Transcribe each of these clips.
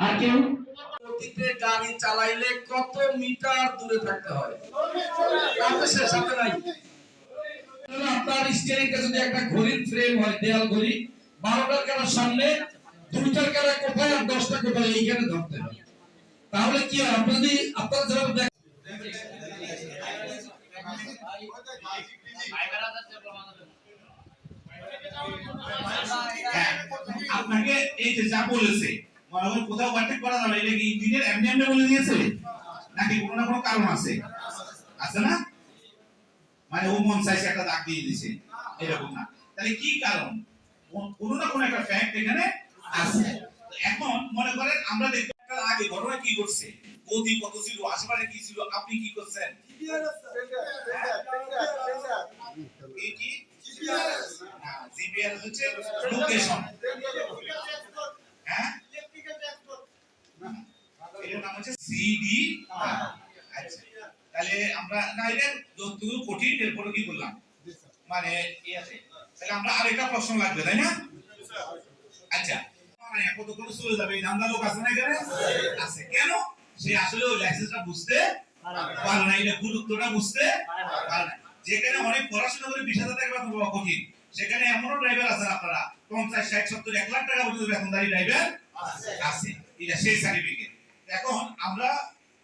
আর কেউ? গতিতে গাড়ি চালাইলে কত মিটার দূরে থাকতে হয়? তাতে সে সাথে নাই। আপনার স্টিয়ারিং টা যদি একটা ঘড়ির ফ্রেম হয় দেয়াল ঘড়ি বারোটার সামনে দুইটার কোথায় আর দশটা কোথায় এইখানে ধরতে হবে তাহলে কি হয়? আপনি যদি আপনারা যেভাবে দেখ হ্যাঁ, আপনাকে এই যে যা বলেছে মনে কোথাও কন্ট্যাক্ট করা যাবে এটা কি ইঞ্জিনিয়ার এমনি এমনি বলে দিয়েছে? নাকি কোনো না কোনো কারণ আছে? আছে না? মানে ও মন চাইছে একটা দাগ দিয়ে দিয়েছে। এরকম না। তাহলে কি কারণ? কোনো না কোনো একটা ফ্যাক্ট এখানে আছে। এখন মনে করেন আমরা দেখতে একটা আগে ঘটনা কি ঘটছে। গতি কত ছিল? আশেপাশে কি ছিল? আপনি কি করছেন? কি? জিপিআর হচ্ছে লোকেশন হ্যাঁ? নাম হচ্ছে সিডি আচ্ছা তাহলে আমরা না, এটা এরপরে কি বললাম? মানে আছে? তাহলে আমরা আরেকটা প্রশ্ন লাগবে, তাই না? আচ্ছা মানে বুঝতে যেখানে অনেক পড়াশোনা করে বিশ হাজার টাকা পাওয়া কঠিন। সেখানে এমনও ড্রাইভার আছেন আপনারা। পঞ্চাশ ষাট সত্তর এক লাখ টাকা পর্যন্ত বেতনদারি ড্রাইভার আছে। এটা সেই সার্টিফিকেট এখন আমরা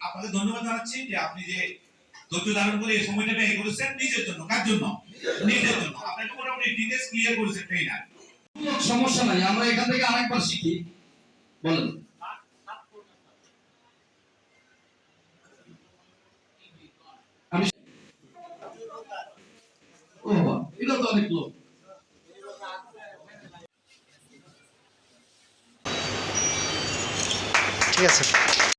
আপনাকে ধন্যবাদ জানাচ্ছি যে আপনি যে ধৈর্য ধারণ করে এই সময়টা ব্যয় করেছেন নিজের জন্য। কার জন্য? নিজের জন্য। আপনাকে মোটামুটি ডিটেলস ক্লিয়ার করেছেন ট্রেনার সমস্যা নাই আমরা এখান থেকে আরেকবার শিখি। বলেন। আমি ও বাবা, এটা তো অনেক লোক। ঠিক আছে।